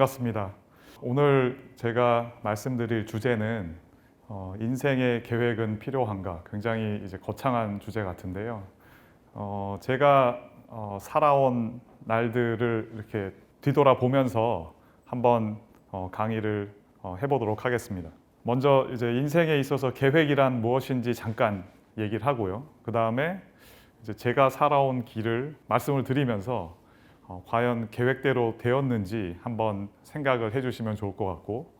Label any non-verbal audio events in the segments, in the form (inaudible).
네, 반갑습니다. 오늘 제가 말씀드릴 주제는 어, 인생의 계획은 필요한가? 굉장히 이제 거창한 주제 같은데요. 어, 제가 어, 살아온 날들을 이렇게 뒤돌아 보면서 한번 어, 강의를 어, 해보도록 하겠습니다. 먼저 이제 인생에 있어서 계획이란 무엇인지 잠깐 얘기를 하고요. 그 다음에 제가 살아온 길을 말씀을 드리면서 어, 과연 계획대로 되었는지 한번 생각을 해주시면 좋을 것 같고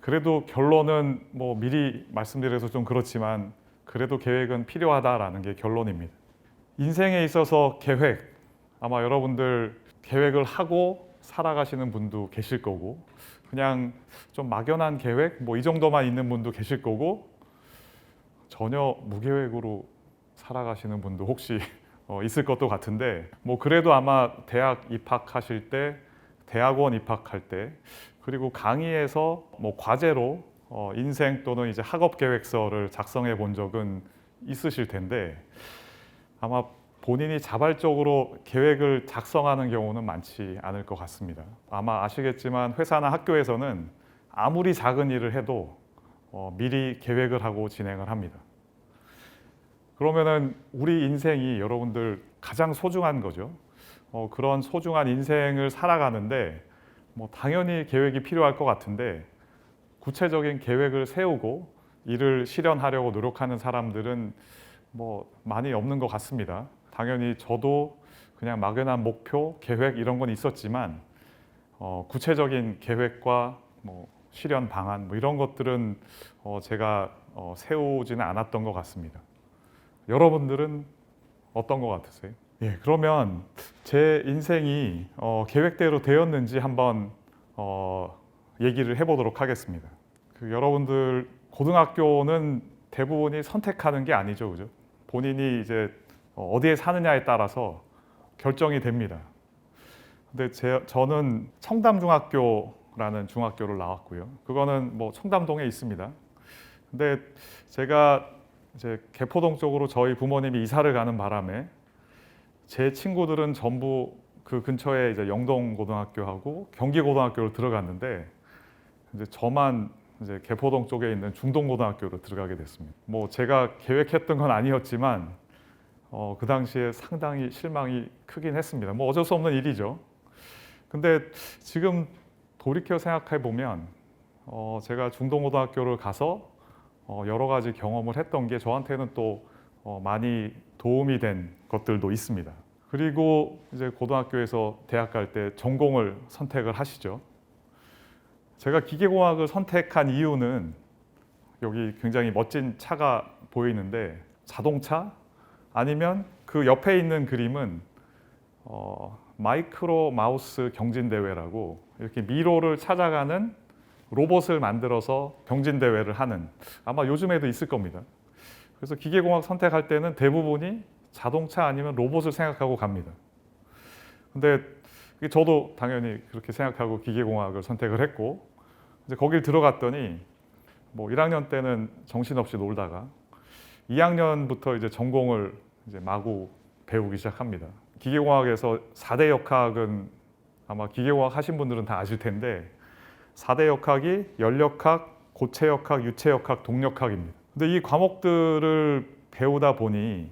그래도 결론은 뭐 미리 말씀드려서 좀 그렇지만 그래도 계획은 필요하다라는 게 결론입니다. 인생에 있어서 계획 아마 여러분들 계획을 하고 살아가시는 분도 계실 거고 그냥 좀 막연한 계획 뭐 이 정도만 있는 분도 계실 거고 전혀 무계획으로 살아가시는 분도 혹시 어, 있을 것도 같은데 뭐 그래도 아마 대학 입학하실 때 대학원 입학할 때 그리고 강의에서 뭐 과제로 어, 인생 또는 이제 학업 계획서를 작성해 본 적은 있으실 텐데 아마 본인이 자발적으로 계획을 작성하는 경우는 많지 않을 것 같습니다. 아마 아시겠지만 회사나 학교에서는 아무리 작은 일을 해도 어, 미리 계획을 하고 진행을 합니다. 그러면은 우리 인생이 여러분들 가장 소중한 거죠. 어, 그런 소중한 인생을 살아가는데 뭐 당연히 계획이 필요할 것 같은데 구체적인 계획을 세우고 이를 실현하려고 노력하는 사람들은 뭐 많이 없는 것 같습니다. 당연히 저도 그냥 막연한 목표, 계획 이런 건 있었지만 어, 구체적인 계획과 뭐 실현 방안 뭐 이런 것들은 어, 제가 어, 세우지는 않았던 것 같습니다. 여러분들은 어떤 것 같으세요? 예, 그러면 제 인생이 어, 계획대로 되었는지 한번 어, 얘기를 해보도록 하겠습니다. 그 여러분들 고등학교는 대부분이 선택하는 게 아니죠, 그죠? 본인이 이제 어, 어디에 사느냐에 따라서 결정이 됩니다. 근데 제, 저는 청담중학교라는 중학교를 나왔고요. 그거는 뭐 청담동에 있습니다. 근데 제가 이제 개포동 쪽으로 저희 부모님이 이사를 가는 바람에 제 친구들은 전부 그 근처에 이제 영동 고등학교하고 경기 고등학교로 들어갔는데 이제 저만 이제 개포동 쪽에 있는 중동 고등학교로 들어가게 됐습니다. 뭐 제가 계획했던 건 아니었지만 어, 그 당시에 상당히 실망이 크긴 했습니다. 뭐 어쩔 수 없는 일이죠. 근데 지금 돌이켜 생각해 보면 어, 제가 중동 고등학교를 가서 어, 여러 가지 경험을 했던 게 저한테는 또 어, 많이 도움이 된 것들도 있습니다. 그리고 이제 고등학교에서 대학 갈 때 전공을 선택을 하시죠. 제가 기계공학을 선택한 이유는 여기 굉장히 멋진 차가 보이는데 자동차 아니면 그 옆에 있는 그림은 어, 마이크로 마우스 경진 대회라고 이렇게 미로를 찾아가는 로봇을 만들어서 경진 대회를 하는 아마 요즘에도 있을 겁니다. 그래서 기계공학 선택할 때는 대부분이 자동차 아니면 로봇을 생각하고 갑니다. 근데 저도 당연히 그렇게 생각하고 기계공학을 선택을 했고 이제 거길 들어갔더니 뭐 1학년 때는 정신없이 놀다가 2학년부터 이제 전공을 이제 마구 배우기 시작합니다. 기계공학에서 4대 역학은 아마 기계공학 하신 분들은 다 아실 텐데 4대 역학이 연력학, 고체역학, 유체역학, 동력학입니다. 근데 이 과목들을 배우다 보니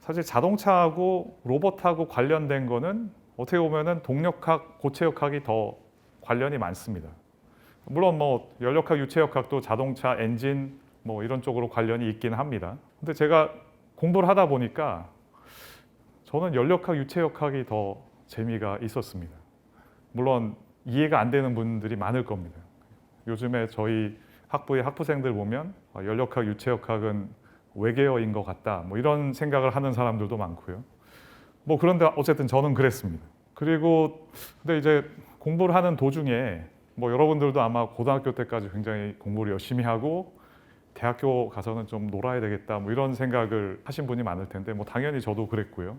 사실 자동차하고 로봇하고 관련된 거는 어떻게 보면은 동력학, 고체역학이 더 관련이 많습니다. 물론 뭐 연력학, 유체역학도 자동차, 엔진 뭐 이런 쪽으로 관련이 있긴 합니다. 근데 제가 공부를 하다 보니까 저는 연력학, 유체역학이 더 재미가 있었습니다. 물론 이해가 안 되는 분들이 많을 겁니다. 요즘에 저희 학부의 학부생들 보면 아, 연력학, 유체역학은 외계어인 것 같다. 뭐 이런 생각을 하는 사람들도 많고요. 뭐 그런데 어쨌든 저는 그랬습니다. 그리고 근데 이제 공부를 하는 도중에 뭐 여러분들도 아마 고등학교 때까지 굉장히 공부를 열심히 하고 대학교 가서는 좀 놀아야 되겠다 뭐 이런 생각을 하신 분이 많을 텐데 뭐 당연히 저도 그랬고요.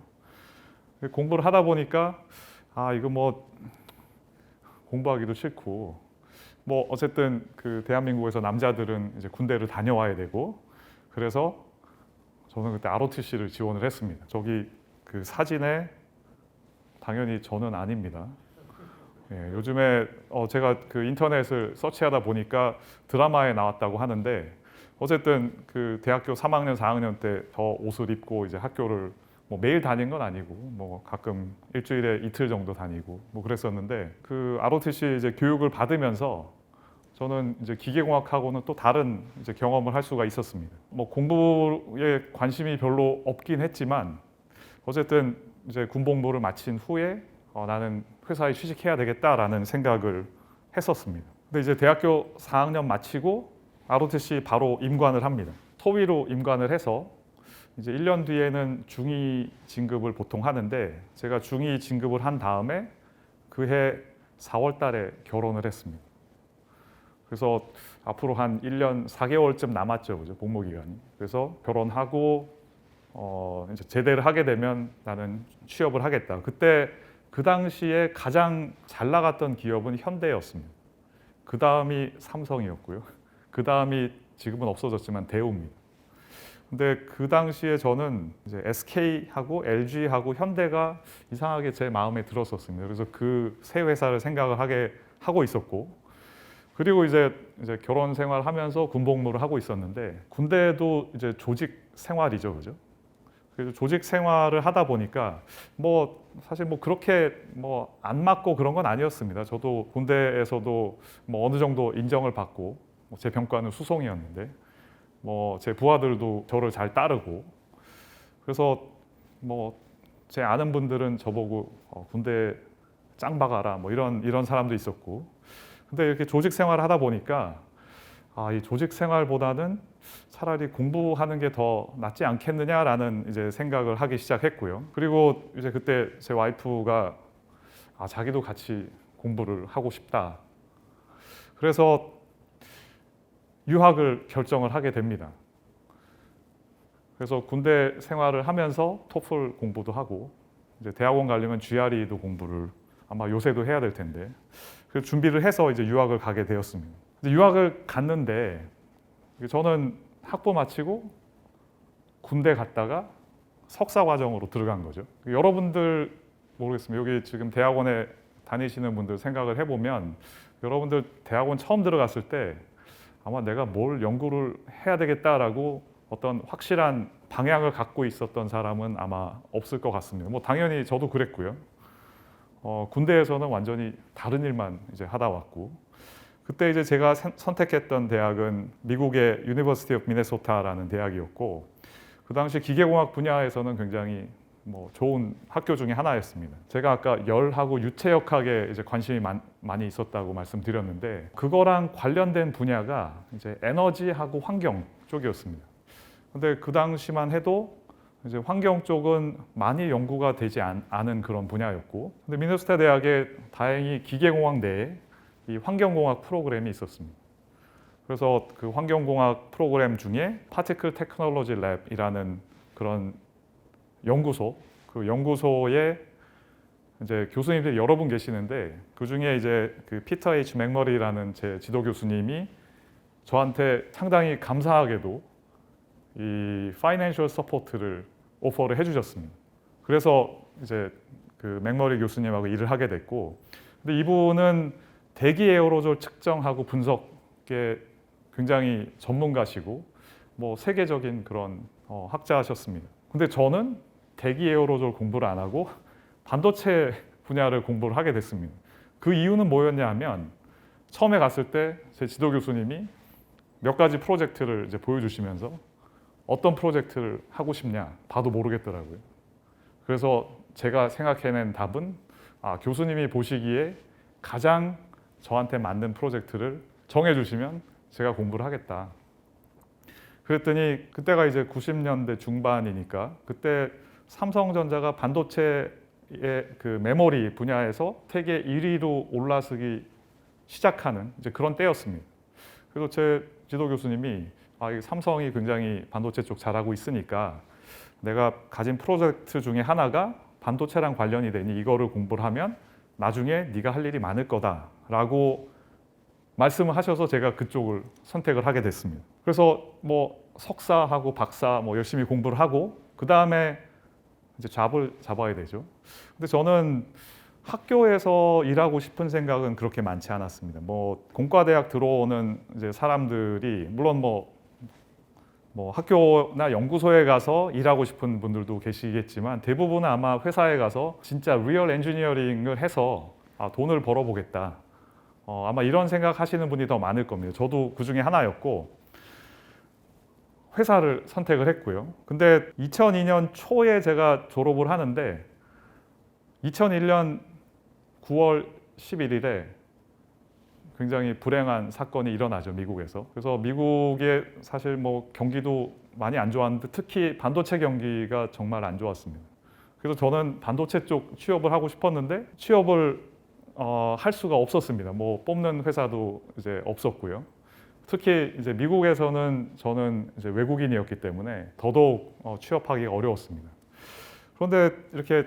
공부를 하다 보니까 아 이거 뭐 공부하기도 싫고 뭐 어쨌든 그 대한민국에서 남자들은 이제 군대를 다녀와야 되고 그래서 저는 그때 ROTC를 지원을 했습니다. 저기 그 사진에 당연히 저는 아닙니다. 예, 요즘에 어, 제가 그 인터넷을 서치하다 보니까 드라마에 나왔다고 하는데 어쨌든 그 대학교 3학년, 4학년 때 저 옷을 입고 이제 학교를 뭐 매일 다닌 건 아니고 뭐 가끔 일주일에 이틀 정도 다니고 뭐 그랬었는데 그 ROTC 이제 교육을 받으면서 저는 이제 기계공학하고는 또 다른 이제 경험을 할 수가 있었습니다. 뭐 공부에 관심이 별로 없긴 했지만 어쨌든 이제 군복무를 마친 후에 어, 나는 회사에 취직해야 되겠다라는 생각을 했었습니다. 근데 이제 대학교 4학년 마치고 ROTC 바로 임관을 합니다. 토위로 임관을 해서 이제 1년 뒤에는 중2 진급을 보통 하는데 제가 중2 진급을 한 다음에 그해 4월 달에 결혼을 했습니다. 그래서 앞으로 한 1년 4개월쯤 남았죠. 그죠? 복무 기간이. 그래서 결혼하고 어 이제 제대를 하게 되면 나는 취업을 하겠다. 그때 그 당시에 가장 잘 나갔던 기업은 현대였습니다. 그 다음이 삼성이었고요. 그 다음이 지금은 없어졌지만 대우입니다. 근데 그 당시에 저는 이제 SK하고 LG하고 현대가 이상하게 제 마음에 들었었습니다. 그래서 그 세 회사를 생각을 하게 하고 있었고 그리고 이제 이제 결혼 생활하면서 군복무를 하고 있었는데 군대도 이제 조직 생활이죠, 그죠? 그래서 조직 생활을 하다 보니까 뭐 사실 뭐 그렇게 뭐 안 맞고 그런 건 아니었습니다. 저도 군대에서도 뭐 어느 정도 인정을 받고 뭐제 병과는 수송이었는데 뭐 제 부하들도 저를 잘 따르고 그래서 뭐 제 아는 분들은 저보고 어, 군대 짱 박아라 뭐 이런 이런 사람도 있었고 근데 이렇게 조직 생활을 하다 보니까 아, 이 조직 생활보다는 차라리 공부하는 게 더 낫지 않겠느냐라는 이제 생각을 하기 시작했고요. 그리고 이제 그때 제 와이프가 아, 자기도 같이 공부를 하고 싶다. 그래서 유학을 결정을 하게 됩니다. 그래서 군대 생활을 하면서 토플 공부도 하고 이제 대학원 가려면 GRE도 공부를 아마 요새도 해야 될 텐데 그 준비를 해서 이제 유학을 가게 되었습니다. 유학을 갔는데 저는 학부 마치고 군대 갔다가 석사 과정으로 들어간 거죠. 여러분들 모르겠습니다. 여기 지금 대학원에 다니시는 분들 생각을 해보면 여러분들 대학원 처음 들어갔을 때 아마 내가 뭘 연구를 해야 되겠다라고 어떤 확실한 방향을 갖고 있었던 사람은 아마 없을 것 같습니다. 뭐 당연히 저도 그랬고요. 어, 군대에서는 완전히 다른 일만 이제 하다 왔고 그때 이제 제가 선- 선택했던 대학은 미국의 유니버시티 오브 미네소타라는 대학이었고 그 당시 기계공학 분야에서는 굉장히 뭐 좋은 학교 중에 하나였습니다. 제가 아까 열하고 유체역학에 이제 관심이 많, 많이 있었다고 말씀드렸는데 그거랑 관련된 분야가 이제 에너지하고 환경 쪽이었습니다. 근데 그 당시만 해도 이제 환경 쪽은 많이 연구가 되지 않, 은 그런 분야였고 근데 미네소타 대학에 다행히 기계공학 내에 이 환경공학 프로그램이 있었습니다. 그래서 그 환경공학 프로그램 중에 파티클 테크놀로지 랩이라는 그런 연구소, 그 연구소에 이제 교수님들이 여러 분 계시는데 그 중에 이제 그 피터 H 맥머리라는 제 지도 교수님이 저한테 상당히 감사하게도 이 파이낸셜 서포트를 오퍼를 해주셨습니다. 그래서 이제 그 맥머리 교수님하고 일을 하게 됐고, 근데 이분은 대기 에어로졸 측정하고 분석에 굉장히 전문가시고 뭐 세계적인 그런 어, 학자셨습니다. 근데 저는 대기 에어로졸 공부를 안 하고 반도체 분야를 공부를 하게 됐습니다. 그 이유는 뭐였냐 하면 처음에 갔을 때 제 지도 교수님이 몇 가지 프로젝트를 이제 보여주시면서 어떤 프로젝트를 하고 싶냐 봐도 모르겠더라고요. 그래서 제가 생각해낸 답은 아, 교수님이 보시기에 가장 저한테 맞는 프로젝트를 정해주시면 제가 공부를 하겠다. 그랬더니 그때가 이제 90년대 중반이니까 그때 삼성전자가 반도체의 그 메모리 분야에서 세계 1위로 올라서기 시작하는 이제 그런 때였습니다. 그래서 제 지도 교수님이 아, 이 삼성이 굉장히 반도체 쪽 잘하고 있으니까 내가 가진 프로젝트 중에 하나가 반도체랑 관련이 되니 이거를 공부를 하면 나중에 네가 할 일이 많을 거다라고 말씀을 하셔서 제가 그쪽을 선택을 하게 됐습니다. 그래서 뭐 석사하고 박사 뭐 열심히 공부를 하고 그 다음에 이제 잡을 잡아야 되죠. 근데 저는 학교에서 일하고 싶은 생각은 그렇게 많지 않았습니다. 뭐 공과대학 들어오는 이제 사람들이 물론 뭐, 뭐 학교나 연구소에 가서 일하고 싶은 분들도 계시겠지만 대부분은 아마 회사에 가서 진짜 리얼 엔지니어링을 해서 아, 돈을 벌어보겠다. 어, 아마 이런 생각 하시는 분이 더 많을 겁니다. 저도 그 중에 하나였고 회사를 선택을 했고요. 근데 2002년 초에 제가 졸업을 하는데 2001년 9월 11일에 굉장히 불행한 사건이 일어나죠 미국에서. 그래서 미국의 사실 뭐 경기도 많이 안 좋았는데 특히 반도체 경기가 정말 안 좋았습니다. 그래서 저는 반도체 쪽 취업을 하고 싶었는데 취업을 어, 할 수가 없었습니다. 뭐 뽑는 회사도 이제 없었고요. 특히 이제 미국에서는 저는 이제 외국인이었기 때문에 더더욱 어, 취업하기가 어려웠습니다. 그런데 이렇게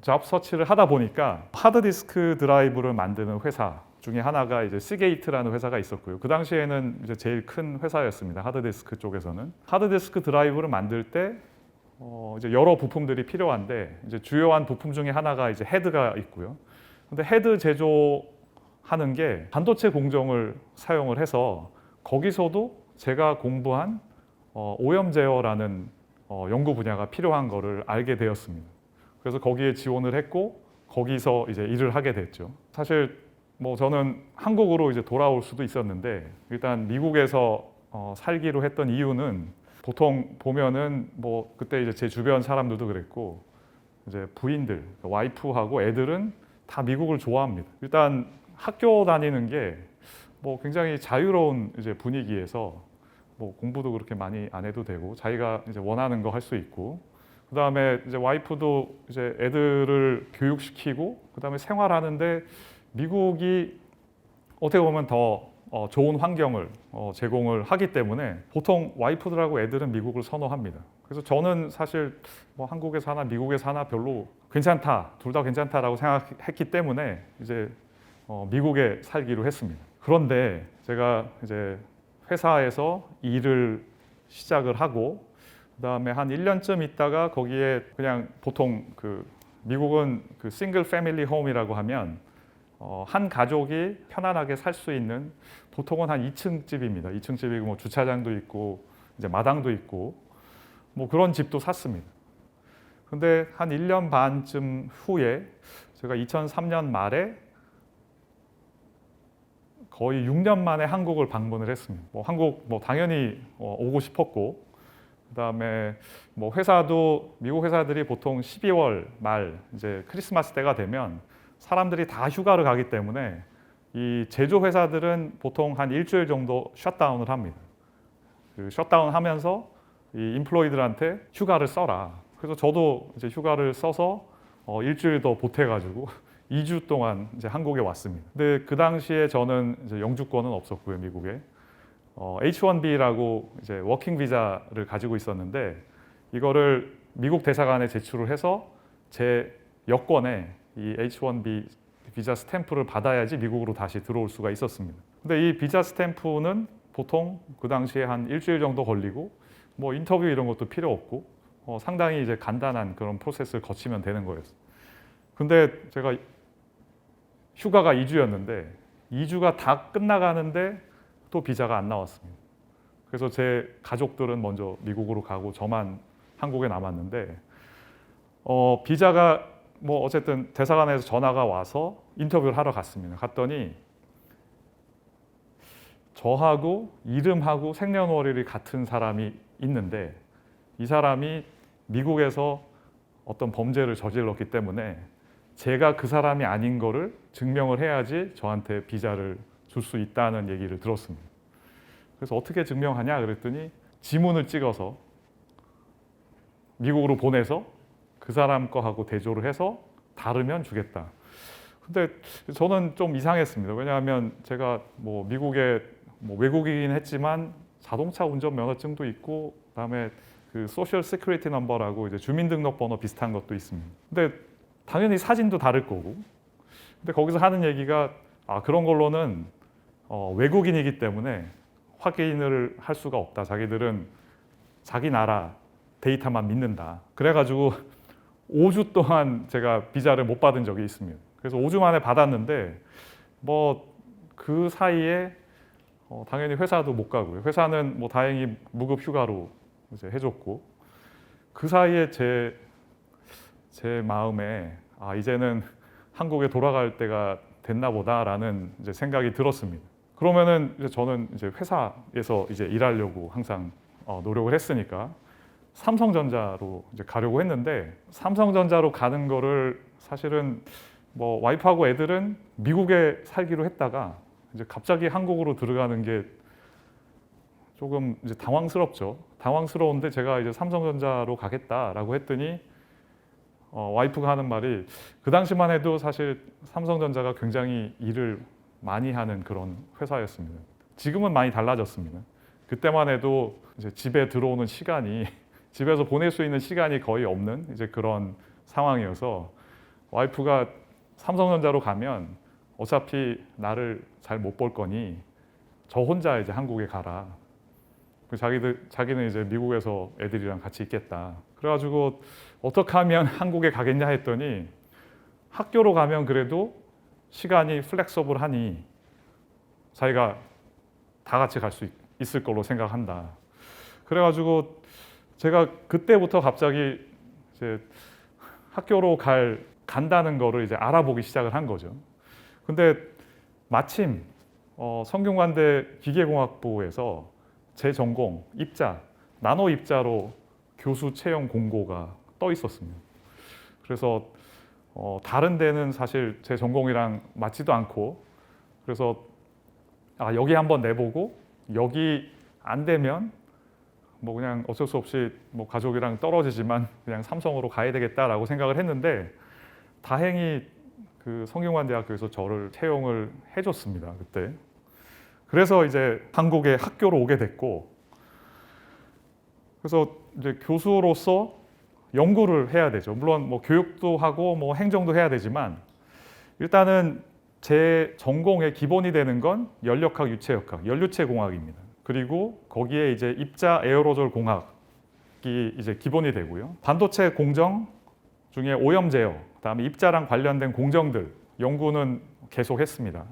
잡 서치를 하다 보니까 하드디스크 드라이브를 만드는 회사 중에 하나가 이제 시게이트라는 회사가 있었고요. 그 당시에는 이제 제일 큰 회사였습니다. 하드디스크 쪽에서는 하드디스크 드라이브를 만들 때 어, 이제 여러 부품들이 필요한데 이제 주요한 부품 중에 하나가 이제 헤드가 있고요. 근데 헤드 제조 하는 게 반도체 공정을 사용을 해서 거기서도 제가 공부한 어, 오염 제어라는 어, 연구 분야가 필요한 거를 알게 되었습니다. 그래서 거기에 지원을 했고 거기서 이제 일을 하게 됐죠. 사실 뭐 저는 한국으로 이제 돌아올 수도 있었는데 일단 미국에서 어, 살기로 했던 이유는 보통 보면은 뭐 그때 이제 제 주변 사람들도 그랬고 이제 부인들 와이프하고 애들은 다 미국을 좋아합니다. 일단 학교 다니는 게 뭐 굉장히 자유로운 이제 분위기에서 뭐 공부도 그렇게 많이 안 해도 되고 자기가 이제 원하는 거 할 수 있고 그 다음에 이제 와이프도 이제 애들을 교육시키고 그 다음에 생활하는데 미국이 어떻게 보면 더 어, 좋은 환경을 어, 제공을 하기 때문에 보통 와이프들하고 애들은 미국을 선호합니다. 그래서 저는 사실 뭐 한국에 사나 미국에 사나 별로 괜찮다, 둘 다 괜찮다라고 생각했기 때문에 이제 어, 미국에 살기로 했습니다. 그런데 제가 이제 회사에서 일을 시작을 하고 그다음에 한 1년쯤 있다가 거기에 그냥 보통 그 미국은 그 싱글 패밀리 홈이라고 하면 어, 한 가족이 편안하게 살 수 있는 보통은 한 2층 집입니다. 2층 집이고 뭐 주차장도 있고 이제 마당도 있고 뭐 그런 집도 샀습니다. 근데 한 1년 반쯤 후에 제가 2003년 말에 거의 6년 만에 한국을 방문을 했습니다. 뭐 한국 뭐 당연히 어, 오고 싶었고 그다음에 뭐 회사도 미국 회사들이 보통 12월 말 이제 크리스마스 때가 되면 사람들이 다 휴가를 가기 때문에 이 제조 회사들은 보통 한 일주일 정도 셧다운을 합니다. 그 셧다운 하면서 이 인플로이들한테 휴가를 써라. 그래서 저도 이제 휴가를 써서 어, 일주일 더 보태 가지고 2주 동안 이제 한국에 왔습니다. 근데 그 당시에 저는 이제 영주권은 없었고요, 미국에. 어, H1B라고 이제 워킹 비자를 가지고 있었는데 이거를 미국 대사관에 제출을 해서 제 여권에 이 H1B 비자 스탬프를 받아야지 미국으로 다시 들어올 수가 있었습니다. 근데 이 비자 스탬프는 보통 그 당시에 한 일주일 정도 걸리고 뭐 인터뷰 이런 것도 필요 없고 어, 상당히 이제 간단한 그런 프로세스를 거치면 되는 거였어요. 근데 제가 휴가가 2주였는데 2주가 다 끝나가는데 또 비자가 안 나왔습니다. 그래서 제 가족들은 먼저 미국으로 가고 저만 한국에 남았는데 어, 비자가 뭐 어쨌든 대사관에서 전화가 와서 인터뷰를 하러 갔습니다. 갔더니 저하고 이름하고 생년월일이 같은 사람이 있는데 이 사람이 미국에서 어떤 범죄를 저질렀기 때문에 제가 그 사람이 아닌 거를 증명을 해야지 저한테 비자를 줄 수 있다는 얘기를 들었습니다. 그래서 어떻게 증명하냐 그랬더니 지문을 찍어서 미국으로 보내서 그 사람 거하고 대조를 해서 다르면 주겠다. 근데 저는 좀 이상했습니다. 왜냐하면 제가 뭐 미국에 뭐 외국이긴 했지만 자동차 운전 면허증도 있고 그다음에 그 소셜 시큐리티 넘버라고 이제 주민등록번호 비슷한 것도 있습니다. 근데 당연히 사진도 다를 거고. 근데 거기서 하는 얘기가 아 그런 걸로는 어, 외국인이기 때문에 확인을 할 수가 없다. 자기들은 자기 나라 데이터만 믿는다. 그래가지고 (laughs) 5주 동안 제가 비자를 못 받은 적이 있습니다. 그래서 5주 만에 받았는데 뭐 그 사이에 어, 당연히 회사도 못 가고요. 회사는 뭐 다행히 무급 휴가로 이제 해줬고 그 사이에 제 제 마음에 아 이제는 한국에 돌아갈 때가 됐나 보다라는 이제 생각이 들었습니다. 그러면은 이제 저는 이제 회사에서 이제 일하려고 항상 어, 노력을 했으니까 삼성전자로 이제 가려고 했는데 삼성전자로 가는 거를 사실은 뭐 와이프하고 애들은 미국에 살기로 했다가 이제 갑자기 한국으로 들어가는 게 조금 이제 당황스럽죠. 당황스러운데 제가 이제 삼성전자로 가겠다라고 했더니 어, 와이프가 하는 말이 그 당시만 해도 사실 삼성전자가 굉장히 일을 많이 하는 그런 회사였습니다. 지금은 많이 달라졌습니다. 그때만 해도 집에 들어오는 시간이 (laughs) 집에서 보낼 수 있는 시간이 거의 없는 이제 그런 상황이어서 와이프가 삼성전자로 가면 어차피 나를 잘 못 볼 거니 저 혼자 이제 한국에 가라. 그 자기들 자기는 이제 미국에서 애들이랑 같이 있겠다. 그래가지고 어떻게 하면 (laughs) 한국에 가겠냐 했더니 학교로 가면 그래도 시간이 플렉서블하니 자기가 다 같이 갈 수 있을 걸로 생각한다. 그래가지고 제가 그때부터 갑자기 이제 학교로 갈 간다는 거를 이제 알아보기 시작을 한 거죠. 근데 마침 어, 성균관대 기계공학부에서 제 전공 입자 나노 입자로 교수 채용 공고가 떠 있었습니다. 그래서 어, 다른 데는 사실 제 전공이랑 맞지도 않고 그래서 아 여기 한번 내보고 여기 안 되면 뭐 그냥 어쩔 수 없이 뭐 가족이랑 떨어지지만 (laughs) 그냥 삼성으로 가야 되겠다라고 생각을 했는데 다행히 그 성균관대학교에서 저를 채용을 해줬습니다 그때. 그래서 이제 한국에 학교로 오게 됐고 그래서 이제 교수로서 연구를 해야 되죠. 물론 뭐 교육도 하고 뭐 행정도 해야 되지만 일단은 제 전공의 기본이 되는 건 연력학, 유체역학, 연료체 공학입니다. 그리고 거기에 이제 입자 에어로졸 공학이 이제 기본이 되고요. 반도체 공정 중에 오염 제어, 그다음에 입자랑 관련된 공정들 연구는 계속 했습니다.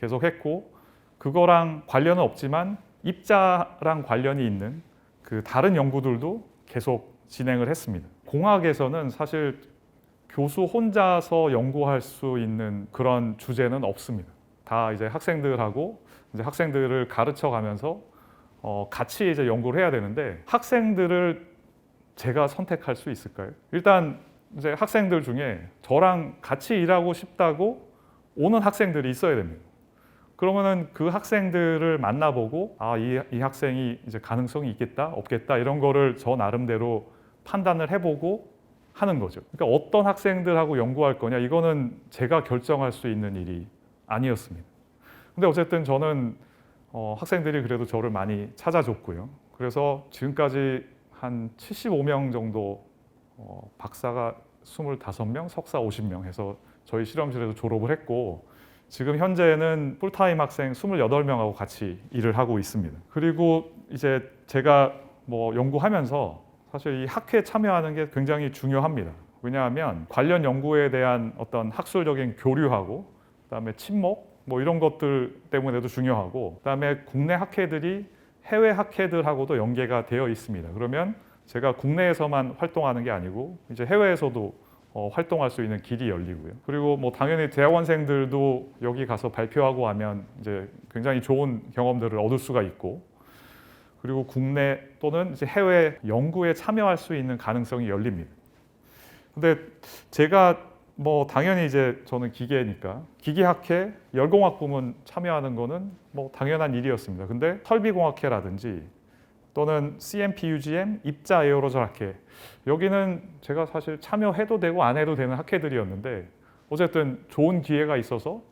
계속 했고 그거랑 관련은 없지만 입자랑 관련이 있는 그 다른 연구들도 계속 진행을 했습니다. 공학에서는 사실 교수 혼자서 연구할 수 있는 그런 주제는 없습니다. 다 이제 학생들하고 이제 학생들을 가르쳐 가면서 어, 같이 이제 연구를 해야 되는데 학생들을 제가 선택할 수 있을까요? 일단 이제 학생들 중에 저랑 같이 일하고 싶다고 오는 학생들이 있어야 됩니다. 그러면은 그 학생들을 만나보고 아, 이, 이 학생이 이제 가능성이 있겠다, 없겠다 이런 거를 저 나름대로 판단을 해보고 하는 거죠. 그러니까 어떤 학생들하고 연구할 거냐 이거는 제가 결정할 수 있는 일이 아니었습니다. 근데 어쨌든 저는 어, 학생들이 그래도 저를 많이 찾아줬고요. 그래서 지금까지 한 75명 정도 어, 박사가 25명, 석사 50명 해서 저희 실험실에서 졸업을 했고 지금 현재는 풀타임 학생 28명하고 같이 일을 하고 있습니다. 그리고 이제 제가 뭐 연구하면서 사실 이 학회에 참여하는 게 굉장히 중요합니다. 왜냐하면 관련 연구에 대한 어떤 학술적인 교류하고 그다음에 친목 뭐 이런 것들 때문에도 중요하고 그다음에 국내 학회들이 해외 학회들하고도 연계가 되어 있습니다. 그러면 제가 국내에서만 활동하는 게 아니고 이제 해외에서도 어, 활동할 수 있는 길이 열리고요. 그리고 뭐 당연히 대학원생들도 여기 가서 발표하고 하면 이제 굉장히 좋은 경험들을 얻을 수가 있고 그리고 국내 또는 이제 해외 연구에 참여할 수 있는 가능성이 열립니다. 근데 제가 뭐 당연히 이제 저는 기계니까 기계학회 열공학 부문 참여하는 거는 뭐 당연한 일이었습니다. 근데 설비공학회라든지 또는 CMPUGM 입자 에어로졸 학회 여기는 제가 사실 참여해도 되고 안 해도 되는 학회들이었는데 어쨌든 좋은 기회가 있어서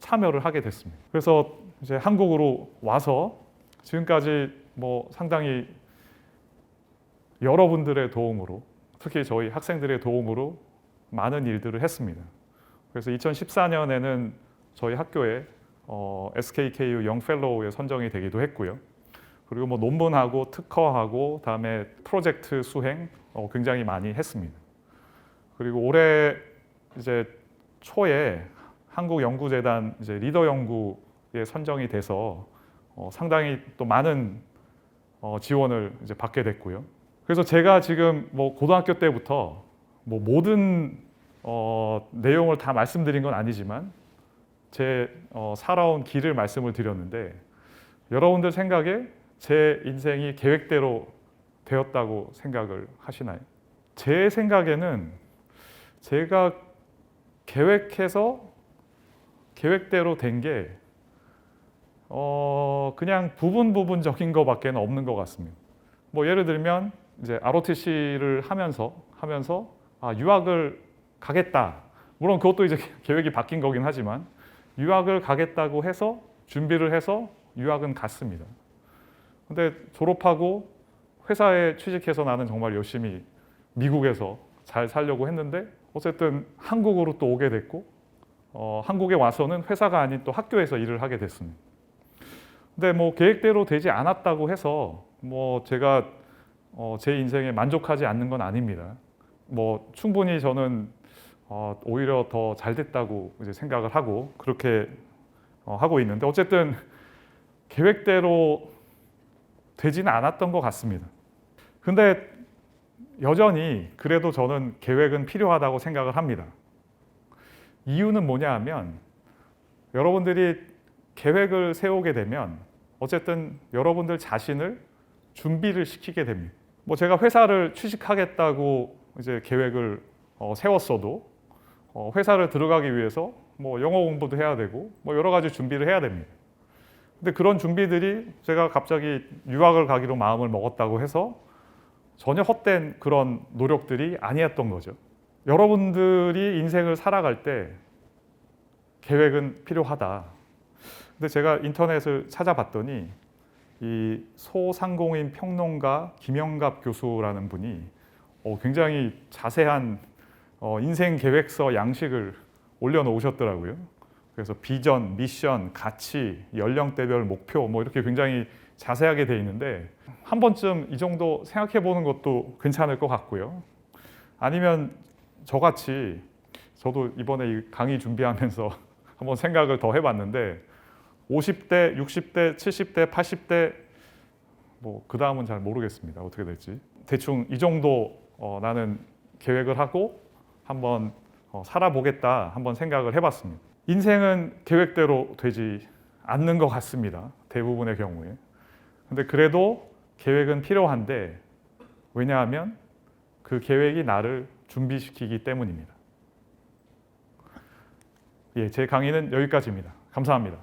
참여를 하게 됐습니다. 그래서 이제 한국으로 와서 지금까지 뭐 상당히 여러분들의 도움으로 특히 저희 학생들의 도움으로 많은 일들을 했습니다. 그래서 2014년에는 저희 학교에 어, SKKU 영펠로우에 선정이 되기도 했고요. 그리고 뭐 논문하고 특허하고 다음에 프로젝트 수행 어, 굉장히 많이 했습니다. 그리고 올해 이제 초에 한국연구재단 이제 리더 연구에 선정이 돼서 어, 상당히 또 많은 어, 지원을 이제 받게 됐고요. 그래서 제가 지금 뭐 고등학교 때부터 뭐 모든 어, 내용을 다 말씀드린 건 아니지만 제 어, 살아온 길을 말씀을 드렸는데 여러분들 생각에 제 인생이 계획대로 되었다고 생각을 하시나요? 제 생각에는 제가 계획해서 계획대로 된게 어, 그냥 부분 부분적인 것밖에는 없는 것 같습니다. 뭐 예를 들면 이제 ROTC를 하면서 하면서 아, 유학을 가겠다. 물론 그것도 이제 (laughs) 계획이 바뀐 거긴 하지만 유학을 가겠다고 해서 준비를 해서 유학은 갔습니다. 근데 졸업하고 회사에 취직해서 나는 정말 열심히 미국에서 잘 살려고 했는데 어쨌든 한국으로 또 오게 됐고 어, 한국에 와서는 회사가 아닌 또 학교에서 일을 하게 됐습니다. 근데 뭐 계획대로 되지 않았다고 해서 뭐 제가 어, 제 인생에 만족하지 않는 건 아닙니다. 뭐 충분히 저는 어, 오히려 더 잘 됐다고 이제 생각을 하고 그렇게 어, 하고 있는데 어쨌든 계획대로 되지는 않았던 것 같습니다. 근데 여전히 그래도 저는 계획은 필요하다고 생각을 합니다. 이유는 뭐냐 하면 여러분들이 계획을 세우게 되면 어쨌든 여러분들 자신을 준비를 시키게 됩니다. 뭐 제가 회사를 취직하겠다고 이제 계획을 어, 세웠어도 어, 회사를 들어가기 위해서 뭐 영어 공부도 해야 되고 뭐 여러 가지 준비를 해야 됩니다. 근데 그런 준비들이 제가 갑자기 유학을 가기로 마음을 먹었다고 해서 전혀 헛된 그런 노력들이 아니었던 거죠. 여러분들이 인생을 살아갈 때 계획은 필요하다. 근데 제가 인터넷을 찾아봤더니 이 소상공인 평론가 김영갑 교수라는 분이 어, 굉장히 자세한 어, 인생 계획서 양식을 올려놓으셨더라고요. 그래서 비전, 미션, 가치, 연령대별 목표 뭐 이렇게 굉장히 자세하게 돼 있는데 한 번쯤 이 정도 생각해 보는 것도 괜찮을 것 같고요. 아니면 저같이 저도 이번에 이 강의 준비하면서 (laughs) 한번 생각을 더 해봤는데 50대, 60대, 70대, 80대 뭐 그 다음은 잘 모르겠습니다. 어떻게 될지 대충 이 정도 어, 나는 계획을 하고 한번 어, 살아보겠다 한번 생각을 해봤습니다. 인생은 계획대로 되지 않는 것 같습니다. 대부분의 경우에. 근데 그래도 계획은 필요한데 왜냐하면 그 계획이 나를 준비시키기 때문입니다. 예, 제 강의는 여기까지입니다. 감사합니다.